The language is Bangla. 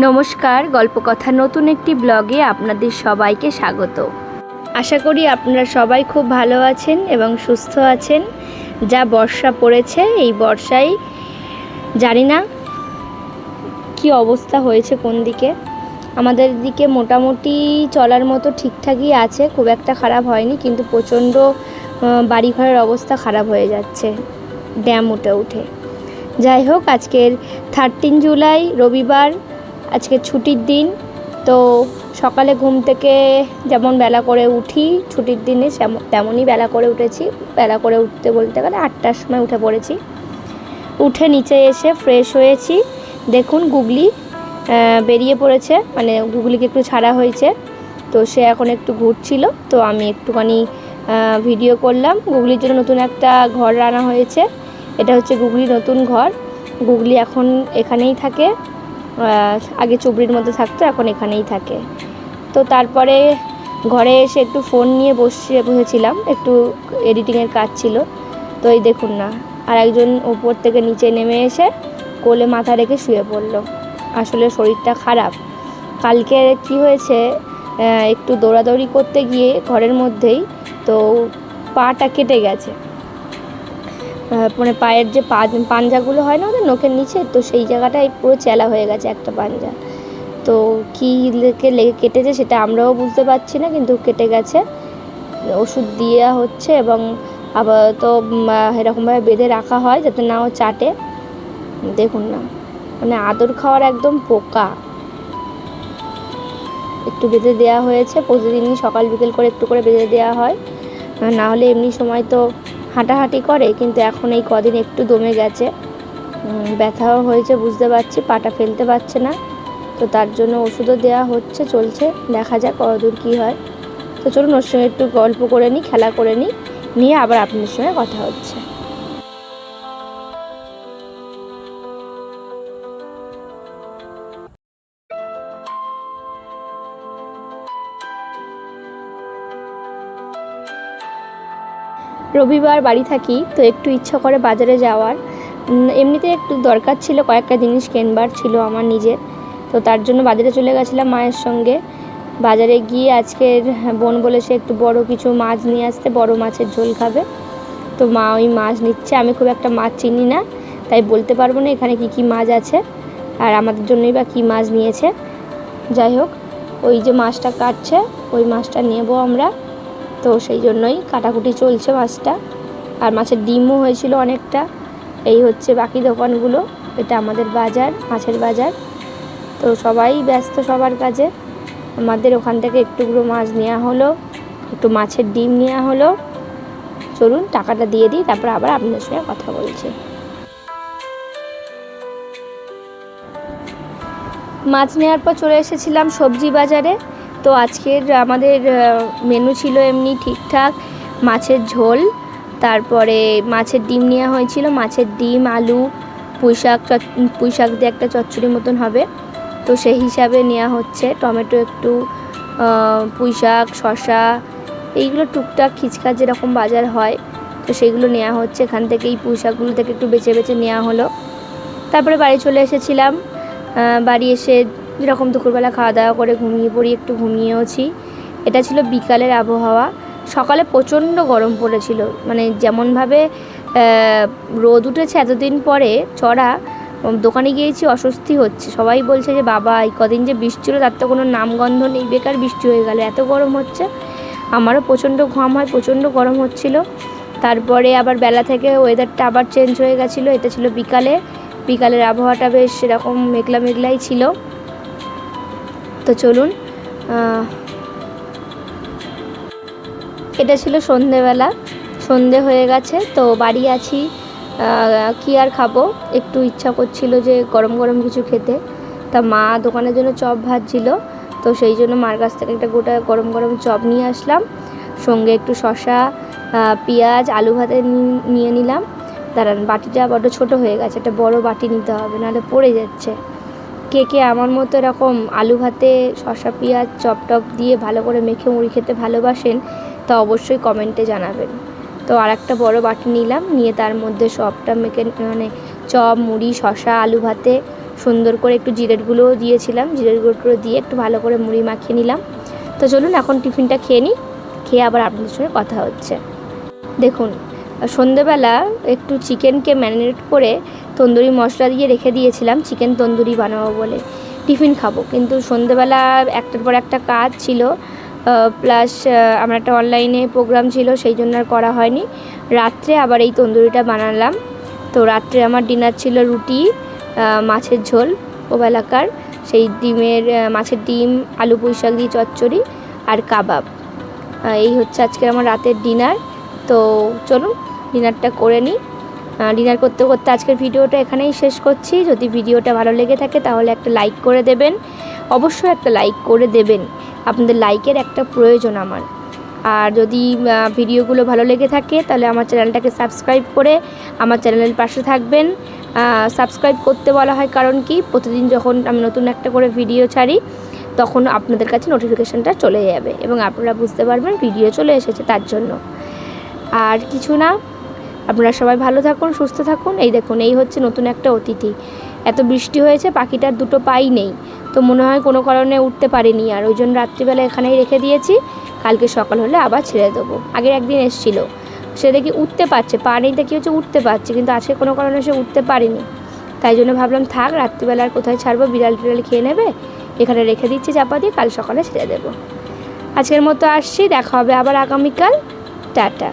নমস্কার, গল্পকথা নতুন একটি ব্লগে আপনাদের সবাইকে স্বাগত। আশা করি আপনারা সবাই খুব ভালো আছেন এবং সুস্থ আছেন। যা বর্ষা পড়েছে, এই বর্ষায় জানি না কি অবস্থা হয়েছে কোন দিকে। আমাদের দিকে মোটামুটি চলার মতো ঠিকঠাকই আছে, খুব একটা খারাপ হয়নি, কিন্তু প্রচণ্ড বাড়িঘরের অবস্থা খারাপ হয়ে যাচ্ছে, ড্যাম উঠে উঠে। যাই হোক, আজকের থার্টিন জুলাই, রবিবার আজকে ছুটির দিন, তো সকালে ঘুম থেকে যেমন বেলা করে উঠি, ছুটির দিনে তেমনই বেলা করে উঠেছি। বেলা করে উঠতে বলতে গেলে আটটার সময় উঠে পড়েছি। উঠে নিচে এসে ফ্রেশ হয়েছি। দেখুন গুগলি বেরিয়ে পড়েছে। মানে গুগলিকে একটু ছাড়া হয়েছে। তো সে এখন একটু ঘুরছিল। তো আমি একটুখানি ভিডিও করলাম। গুগলির জন্য নতুন একটা ঘর রানা হয়েছে। এটা হচ্ছে গুগলি নতুন ঘর। গুগলি এখন এখানেই থাকে। আগে চুবড়ির মধ্যে থাকতো, এখন এখানেই থাকে। তো তারপরে ঘরে এসে একটু ফোন নিয়ে বসে, বসেছিলাম, একটু এডিটিংয়ের কাজ ছিল। তো এই দেখুন না, আর একজন উপর থেকে নিচে নেমে এসে কোলে মাথা রেখে শুয়ে পড়ল। আসলে শরীরটা খারাপ। কালকে কি হয়েছে একটু দৌড়াদৌড়ি করতে গিয়ে ঘরের মধ্যেই তো পাটা কেটে গেছে। মানে পায়ের যে পাঞ্জাগুলো হয় না ওদের নখের নিচে, তো সেই জায়গাটায় পুরো চেলা হয়ে গেছে একটা পাঞ্জা। তো কী লেগে লেগে কেটেছে সেটা আমরাও বুঝতে পারছি না, কিন্তু কেটে গেছে। ওষুধ দেওয়া হচ্ছে এবং আপাতত এরকমভাবে বেঁধে রাখা হয় যাতে না ও চাটে। দেখুন না মানে আদর খাওয়ার একদম পোকা। একটু বেঁধে দেওয়া হয়েছে, প্রতিদিনই সকাল বিকেল করে একটু করে বেঁধে দেওয়া হয়। না হলে এমনি সময় তো হাঁটাহাঁটি করে, কিন্তু এখন এই কদিন একটু দমে গেছে। ব্যথাও হয়েছে, বুঝতে পারছি, পাটা ফেলতে পারছে না। তো তার জন্য ওষুধও দেওয়া হচ্ছে, চলছে, দেখা যাক কতদূর কী হয়। তো চলুন ওর সঙ্গে একটু গল্প করে নিই, খেলা করে নিই, নিয়ে আবার আপনার সঙ্গে কথা হচ্ছে। রবিবার বাড়ি থাকি, তো একটু ইচ্ছা করে বাজারে যাওয়ার। এমনিতে একটু দরকার ছিল, কয়েকটা জিনিস কেনবার ছিল আমার নিজের। তো তার জন্য বাজারে চলে গেছিলাম মায়ের সঙ্গে। বাজারে গিয়ে আজকের বোন বলেছে, একটু বড় কিছু মাছ নিয়ে আসতে, বড় মাছের ঝোল খাবে। তো মা ওই মাছ নিচ্ছে। আমি খুব একটা মাছ চিনি না, তাই বলতে পারব না এখানে কি কি মাছ আছে আর আমাদের জন্যই বা কী মাছ নিয়েছে। যাই হোক, ওই যে মাছটা কাটছে, ওই মাছটা নেব আমরা। তো সেই জন্যই কাটাকুটি চলছে মাছটা। আর মাছের ডিমও হয়েছিল অনেকটা। এই হচ্ছে বাকি দোকানগুলো। এটা আমাদের বাজার, মাছের বাজার। তো সবাই ব্যস্ত সবার কাজে। আমাদের ওখান থেকে একটুগুলো মাছ নেওয়া হলো, একটু মাছের ডিম নেওয়া হলো। চলুন টাকাটা দিয়ে দিই, তারপর আবার আপনাদের সঙ্গে কথা বলছি। মাছ নেওয়ার পর চলে এসেছিলাম সবজি বাজারে। তো আজকের আমাদের মেনু ছিল এমনি ঠিকঠাক, মাছের ঝোল, তারপরে মাছের ডিম নেওয়া হয়েছিল, মাছের ডিম, আলু পুঁই শাক পুঁই শাক দিয়ে একটা চচ্চড়ি মতন হবে। তো সেই হিসাবে নেওয়া হচ্ছে, টমেটো একটু পুঁই শাক শশা এইগুলো টুকটাক খিচখাচ যেরকম বাজার হয়, তো সেগুলো নেওয়া হচ্ছে। এখান থেকে এই পুঁই শাকগুলো থেকে একটু বেছে বেছে নেওয়া হলো। তারপরে বাড়ি চলে এসেছিলাম বাড়ি এসে যেরকম দুপুরবেলা খাওয়া দাওয়া করে ঘুমিয়ে পড়ি, একটু ঘুমিয়েওছি। এটা ছিল বিকালের আবহাওয়া। সকালে প্রচণ্ড গরম পড়েছিল। মানে যেমনভাবে রোদ উঠেছে এতদিন পরে, চড়া দোকানে গিয়েছি, অস্বস্তি হচ্ছে। সবাই বলছে যে, বাবা, এই কদিন যে বৃষ্টি ছিল তার তো কোনো নামগন্ধ নেই। বেকার বৃষ্টি হয়ে গেল, এত গরম হচ্ছে। আমারও প্রচণ্ড ঘাম হয়, প্রচণ্ড গরম হচ্ছিল। তারপরে আবার বেলা থেকে ওয়েদারটা আবার চেঞ্জ হয়ে গেছিল। এটা ছিল বিকালে। বিকালের আবহাওয়াটা বেশ সেরকম মেঘলা মেঘলাই ছিল। তো চলুন এটা ছিল সন্ধেবেলা। সন্ধে হয়ে গেছে, তো বাড়ি আছি। কি আর খাব? একটু ইচ্ছা করছিল যে গরম গরম কিছু খেতে। তা মা দোকানের জন্য চপ ভাজছিল, তো সেই জন্য মার কাছ থেকে একটা গোটা গরম গরম চপ নিয়ে আসলাম। সঙ্গে একটু শশা পেঁয়াজ, আলু ভাতে নিয়ে নিলাম। দাঁড়ান, বাটিটা বড্ড ছোট হয়ে গেছে, একটা বড় বাটি নিতে হবে, নাহলে পড়ে যাচ্ছে। কে কে আমার মতো এরকম আলু ভাতে, শসা, পেঁয়াজ, চপ টপ দিয়ে ভালো করে মেখে মুড়ি খেতে ভালোবাসেন, তা অবশ্যই কমেন্টে জানাবেন। তো আর একটা বড় বাটি নিলাম, নিয়ে তার মধ্যে সবটা মেখে মানে চপ, মুড়ি, শসা, আলু ভাতে সুন্দর করে একটু জিরের গুঁড়োও দিয়েছিলাম, জিরের গুঁড়ো দিয়ে একটু ভালো করে মুড়ি মাখিয়ে নিলাম। তো চলুন এখন টিফিনটা খেয়ে নিই, খেয়ে আবার আপনাদের সঙ্গে কথা হচ্ছে। দেখুন, সন্ধেবেলা একটু চিকেনকে ম্যারিনেট করে তন্দুরি মশলা দিয়ে রেখে দিয়েছিলাম চিকেন তন্দুরি বানাবো বলে। টিফিন খাব, কিন্তু সন্ধেবেলা একটার পর একটা কাজ ছিল প্লাস আমার একটা অনলাইনে প্রোগ্রাম ছিল, সেই জন্য আর করা হয়নি। রাত্রে আবার এই তন্দুরিটা বানালাম। তো রাত্রে আমার ডিনার ছিল রুটি মাছের ঝোল ওবেলাকার সেই ডিমের মাছের ডিম, আলু পুঁই শাক দিয়ে চচ্চড়ি আর কাবাব। এই হচ্ছে আজকের আমার রাতের ডিনার তো চলুন ডিনারটা করে নিই। ডিনার করতে করতে আজকের ভিডিওটা এখানেই শেষ করছি। যদি ভিডিওটা ভালো লেগে থাকে তাহলে একটা লাইক করে দেবেন। অবশ্যই একটা লাইক করে দেবেন। আপনাদের লাইকের একটা প্রয়োজন আমার। আর যদি ভিডিওগুলো ভালো লেগে থাকে তাহলে আমার চ্যানেলটাকে সাবস্ক্রাইব করে আমার চ্যানেলের পাশে থাকবেন। সাবস্ক্রাইব করতে বলা হয় কারণ কি? প্রতিদিন যখন আমি নতুন একটা করে ভিডিও ছাড়ি, তখন আপনাদের কাছে নোটিফিকেশানটা চলে যাবে এবং আপনারা বুঝতে পারবেন ভিডিও চলে এসেছে তার জন্য। আর কিছু না আপনারা সবাই ভালো থাকুন, সুস্থ থাকুন। এই দেখুন, এই হচ্ছে নতুন একটা অতিথি। এত বৃষ্টি হয়েছে, পাখিটার দুটো পাই নেই। তো মনে হয় কোনো কারণে উঠতে পারেনি। আর ওই জন্য রাত্রিবেলা এখানেই রেখে দিয়েছি। কালকে সকাল হলে আবার ছেড়ে দেবো। আগের একদিন এসেছিল। সে দেখি উঠতে পারছে। পা নেই দেখি হচ্ছে উঠতে পারছে, কিন্তু আজকে কোনো কারণে সে উঠতে পারেনি। তাই জন্য ভাবলাম, থাক, রাত্রিবেলা আর কোথায় ছাড়বো? বিড়াল টিড়াল খেয়ে নেবে? এখানে রেখে দিচ্ছি চাপা দিয়ে, কাল সকালে ছেড়ে দেবো। আজকের মতো আসছি, দেখা হবে আবার আগামীকাল। টাটা।